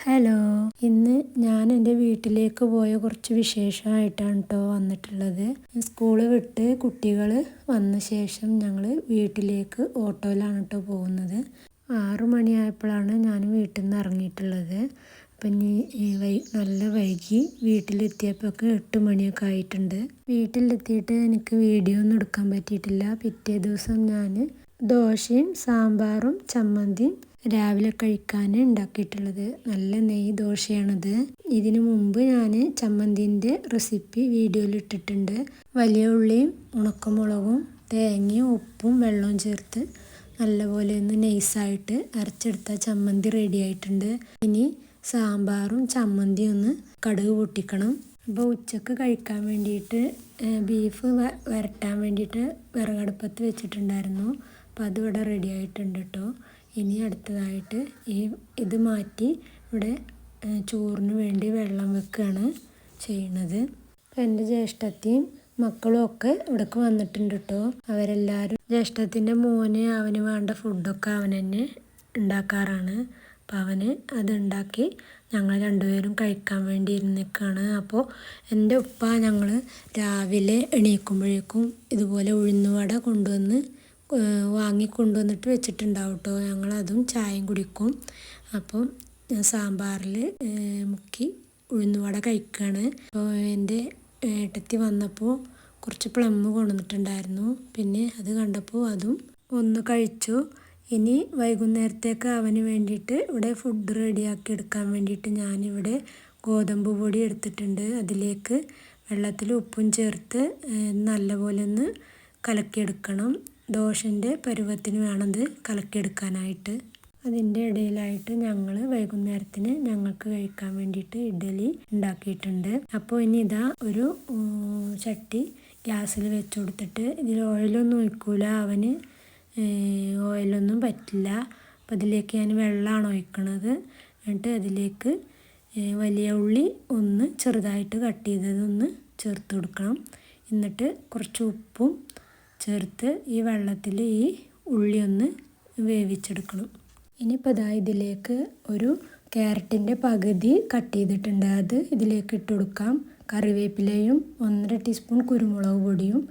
Hello. ഇന്ന് ഞാൻ എന്റെ വീട്ടിലേക്ക് പോയ കുറച്ച് വിശേഷമായിട്ടാണ് കേട്ടോ വന്നിട്ടുള്ളത്. സ്കൂൾ വിട്ട് കുട്ടികൾ വന്ന ശേഷം ഞങ്ങൾ വീട്ടിലേക്ക് ഓട്ടോയിലാണ് കേട്ടോ പോകുന്നത്. ആറു മണിയായപ്പോഴാണ് ഞാൻ വീട്ടിൽ നിന്ന് ഇറങ്ങിയിട്ടുള്ളത്. അപ്പം ഇനി വൈ നല്ല വൈകി വീട്ടിലെത്തിയപ്പോഴൊക്കെ എട്ട് മണിയൊക്കെ ആയിട്ടുണ്ട്. വീട്ടിലെത്തിയിട്ട് എനിക്ക് വീഡിയോ ഒന്നും എടുക്കാൻ പറ്റിയിട്ടില്ല. പിറ്റേ ദിവസം ഞാൻ ദോശയും സാമ്പാറും ചമ്മന്തിയും രാവിലെ കഴിക്കാൻ ഉണ്ടാക്കിയിട്ടുള്ളത്. നല്ല നെയ്യ് ദോശയാണത്. ഇതിനു മുമ്പ് ഞാൻ ചമ്മന്തിന്റെ റെസിപ്പി വീഡിയോയിൽ ഇട്ടിട്ടുണ്ട്. വലിയ ഉള്ളിയും ഉണക്കമുളകും തേങ്ങയും ഉപ്പും വെള്ളവും ചേർത്ത് നല്ലപോലെ ഒന്ന് നൈസായിട്ട് അരച്ചെടുത്ത ചമ്മന്തി റെഡി ആയിട്ടുണ്ട്. ഇനി സാമ്പാറും ചമ്മന്തിയും ഒന്ന് കടുക് പൊട്ടിക്കണം. അപ്പോൾ ഉച്ചയ്ക്ക് കഴിക്കാൻ വേണ്ടിയിട്ട് ബീഫ് വരട്ടാൻ വേണ്ടിയിട്ട് വിറകടുപ്പത്ത് വെച്ചിട്ടുണ്ടായിരുന്നു. അപ്പോൾ അതിവിടെ റെഡി ആയിട്ടുണ്ട് കേട്ടോ ഇനി അടുത്തതായിട്ട് ഈ ഇത് മാറ്റി ഇവിടെ ചോറിന് വേണ്ടി വെള്ളം വെക്കുകയാണ് ചെയ്യുന്നത് അപ്പോൾ എന്റെ ജ്യേഷ്ഠത്തെയും മക്കളും ഒക്കെ ഇവിടേക്ക് വന്നിട്ടുണ്ട് കേട്ടോ അവരെല്ലാവരും ജ്യേഷ്ഠത്തിന്റെ മോന് അവന് വേണ്ട ഫുഡൊക്കെ അവൻ തന്നെ ഉണ്ടാക്കാറാണ്. അപ്പം അവന് അതുണ്ടാക്കി ഞങ്ങൾ രണ്ടുപേരും കഴിക്കാൻ വേണ്ടി ഇരുന്നിക്കാണ്. അപ്പോൾ എന്റെ ഉപ്പ ഞങ്ങൾ രാവിലെ എണീക്കുമ്പോഴേക്കും ഇതുപോലെ ഉഴുന്നുവട കൊണ്ടുവന്ന് വാങ്ങി കൊണ്ടുവന്നിട്ട് വെച്ചിട്ടുണ്ടാവും കേട്ടോ ഞങ്ങളതും ചായയും കുടിക്കും. അപ്പം സാമ്പാറിൽ മുക്കി ഉഴുന്നുവട കഴിക്കുകയാണ് അപ്പോൾ എന്റെ ഏട്ടത്തി വന്നപ്പോൾ കുറച്ച് പ്ലം കൊണ്ടുവന്നിട്ടുണ്ടായിരുന്നു. പിന്നെ അത് കണ്ടപ്പോൾ അതും ഒന്ന് കഴിച്ചു. ഇനി വൈകുന്നേരത്തേക്ക് അവന് വേണ്ടിയിട്ട് ഇവിടെ ഫുഡ് റെഡിയാക്കി എടുക്കാൻ വേണ്ടിയിട്ട് ഞാനിവിടെ ഗോതമ്പ് പൊടി എടുത്തിട്ടുണ്ട്. അതിലേക്ക് വെള്ളത്തിൽ ഉപ്പും ചേർത്ത് നല്ലപോലെ ഒന്ന് കലക്കിയെടുക്കണം. ദോശന്റെ പരുവത്തിന് വേണത് കലക്കിയെടുക്കാനായിട്ട്. അതിന്റെ ഇടയിലായിട്ട് ഞങ്ങൾ വൈകുന്നേരത്തിന് ഞങ്ങൾക്ക് കഴിക്കാൻ വേണ്ടിയിട്ട് ഇഡ്ഡലി ഉണ്ടാക്കിയിട്ടുണ്ട്. അപ്പോൾ ഇനി ഇതാ ഒരു ചട്ടി ഗ്യാസിൽ വെച്ച് കൊടുത്തിട്ട് ഇതിൽ ഓയിലൊന്നും ഒഴിക്കൂല. അവന് ഓയിലൊന്നും പറ്റില്ല. അപ്പോൾ അതിലേക്ക് ഞാൻ വെള്ളമാണ് ഒഴിക്കണത്. എന്നിട്ട് അതിലേക്ക് വലിയ ഉള്ളി ഒന്ന് ചെറുതായിട്ട് കട്ട് ചെയ്തതൊന്ന് ചേർത്ത് കൊടുക്കണം. എന്നിട്ട് കുറച്ച് ഉപ്പും ചേർത്ത് ഈ വെള്ളത്തിൽ ഈ ഉള്ളി ഒന്ന് വേവിച്ചെടുക്കണം. ഇനിയിപ്പോൾ ഇതാ ഇതിലേക്ക് ഒരു ക്യാരറ്റിന്റെ പകുതി കട്ട് ചെയ്തിട്ടുണ്ട്. അത് ഇതിലേക്ക് ഇട്ട് കൊടുക്കാം. കറിവേപ്പിലയും ഒന്നര ടീസ്പൂൺ കുരുമുളക് പൊടിയും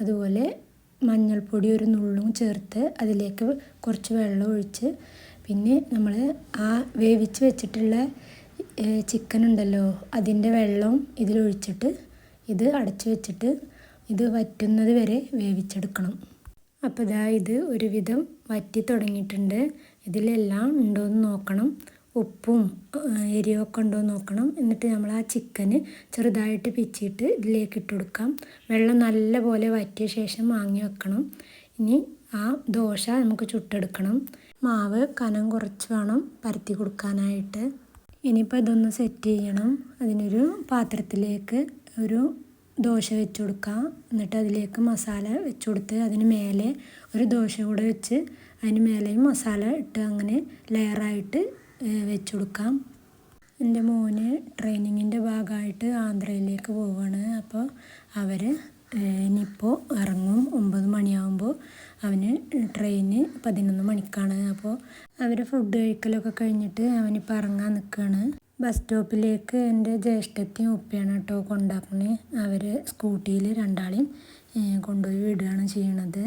അതുപോലെ മഞ്ഞൾപ്പൊടി ഒരു നുള്ളും ചേർത്ത് അതിലേക്ക് കുറച്ച് വെള്ളം ഒഴിച്ച് പിന്നെ നമ്മൾ ആ വേവിച്ച് വെച്ചിട്ടുള്ള ചിക്കൻ ഉണ്ടല്ലോ അതിന്റെ വെള്ളവും ഇതിലൊഴിച്ചിട്ട് ഇത് അടച്ച് വെച്ചിട്ട് ഇത് വറ്റുന്നത് വരെ വേവിച്ചെടുക്കണം. അപ്പോൾ ഇതാ ഇത് ഒരുവിധം വറ്റി തുടങ്ങിയിട്ടുണ്ട്. ഇതിലെല്ലാം ഉണ്ടോയെന്ന് നോക്കണം. ഉപ്പും എരിവൊക്കെ ഉണ്ടോയെന്ന് നോക്കണം. എന്നിട്ട് നമ്മൾ ആ ചിക്കന് ചെറുതായിട്ട് പിച്ചിട്ട് ഇതിലേക്ക് ഇട്ട് കൊടുക്കാം. വെള്ളം നല്ലപോലെ വറ്റിയ ശേഷം വാങ്ങി വെക്കണം. ഇനി ആ ദോശ നമുക്ക് ചുട്ടെടുക്കണം. മാവ് കനം കുറച്ച് വേണം പരത്തി കൊടുക്കാനായിട്ട്. ഇനിയിപ്പോൾ ഇതൊന്ന് സെറ്റ് ചെയ്യണം. അതിനൊരു പാത്രത്തിലേക്ക് ഒരു ദോശ വെച്ച് കൊടുക്കുക എന്നിട്ട് അതിലേക്ക് മസാല വെച്ച് കൊടുത്ത് അതിന് മേലെ ഒരു ദോശ കൂടെ വെച്ച് അതിന് മേലെയും മസാല ഇട്ട് അങ്ങനെ ലെയറായിട്ട് വെച്ച് കൊടുക്കാം. എന്റെ മോന് ട്രെയിനിങ്ങിന്റെ ഭാഗമായിട്ട് ആന്ധ്രയിലേക്ക് പോവുകയാണ് അപ്പോൾ അവർ ഇനിയിപ്പോൾ ഇറങ്ങും. ഒമ്പത് മണിയാകുമ്പോൾ അവന് ട്രെയിന് പതിനൊന്ന് മണിക്കാണ്. അപ്പോൾ അവർ ഫുഡ് കഴിക്കലൊക്കെ കഴിഞ്ഞിട്ട് അവനിപ്പോൾ ഇറങ്ങാൻ നിൽക്കുകയാണ് ബസ് സ്റ്റോപ്പിലേക്ക് എന്റെ ജ്യേഷ്ഠത്തെയും ഉപ്പയാണ് കേട്ടോ കൊണ്ടാക്കണേ. അവർ സ്കൂട്ടിയിൽ രണ്ടാളെയും കൊണ്ടുപോയി വിടുകയാണ് ചെയ്യണത്.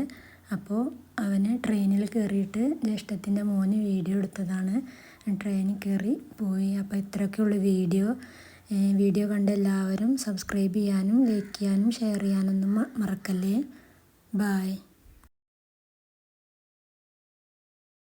അപ്പോൾ അവന് ട്രെയിനിൽ കയറിയിട്ട് ജ്യേഷ്ഠത്തിന്റെ മോന് വീഡിയോ എടുത്തതാണ്. ട്രെയിനിൽ കയറി പോയി. അപ്പോൾ ഇത്രയൊക്കെയുള്ള വീഡിയോ. വീഡിയോ കണ്ട എല്ലാവരും സബ്സ്ക്രൈബ് ചെയ്യാനും ലൈക്ക് ചെയ്യാനും ഷെയർ ചെയ്യാനൊന്നും മറക്കല്ലേ. ബായ്.